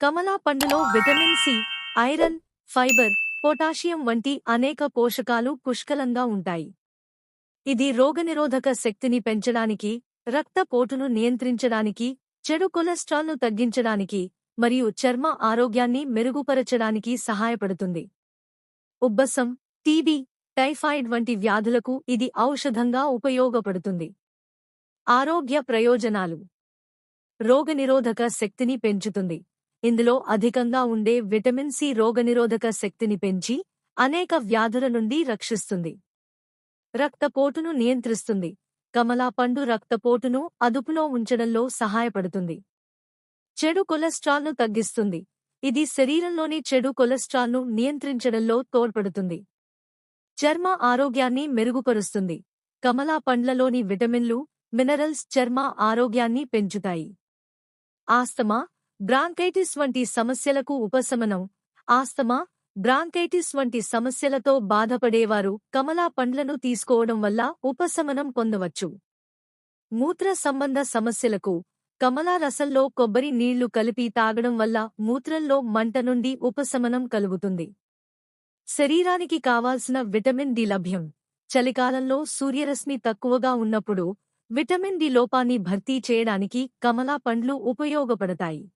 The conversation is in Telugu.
కమలా పండులో vitamin C iron fibre potassium వంటి అనేక పోషకాలు పుష్కలంగా ఉంటాయి. ఇది రోగనిరోధక శక్తిని పెంచడానికి రక్తపోటును నియంత్రించడానికి చెడు కొలెస్ట్రాల్ను తగ్గించడానికి మరియు చర్మ ఆరోగ్యాన్ని మెరుగుపరచడానికి సహాయపడుతుంది. ఉబ్బసం టీబీ టైఫాయిడ్ వంటి వ్యాధులకు ఇది ఔషధంగా ఉపయోగపడుతుంది. ఆరోగ్య ప్రయోజనాలు. రోగనిరోధక శక్తిని పెంచుతుంది. ఇందులో అధికంగా ఉండే విటమిన్ సి రోగనిరోధక శక్తిని పెంచి అనేక వ్యాధుల నుండి రక్షిస్తుంది. రక్తపోటును నియంత్రిస్తుంది. కమలా పండు రక్తపోటును అదుపులో ఉంచడంలో సహాయపడుతుంది. చెడు కొలెస్ట్రాల్ను తగ్గిస్తుంది. ఇది శరీరంలోని చెడు కొలెస్ట్రాల్ను నియంత్రించడంలో తోడ్పడుతుంది. చర్మ ఆరోగ్యాన్ని మెరుగుపరుస్తుంది. కమలా పండ్లలోని విటమిన్లు మినరల్స్ చర్మ ఆరోగ్యాన్ని పెంచుతాయి. ఆస్తమా బ్రాంకైటిస్ వంటి సమస్యలకు ఉపశమనం ఆస్తమా బ్రాంకైటిస్ వంటి సమస్యలతో బాధపడేవారు కమలా పండ్లను తీసుకోవడం వల్ల ఉపశమనం పొందవచ్చు. మూత్ర సంబంధ సమస్యలకు కమలా రసంలో కొబ్బరి నీళ్ళు కలిపి తాగడం వల్ల మూత్రంలో మంట నుండి ఉపశమనం కలుగుతుంది. శరీరానికి కావాల్సిన విటమిన్ డి లభ్యం. చలికాలంలో సూర్యరశ్మి తక్కువగా ఉన్నప్పుడు విటమిన్ డి లోపాన్ని భర్తీ చేయడానికి కమలా పండ్లు ఉపయోగపడతాయి.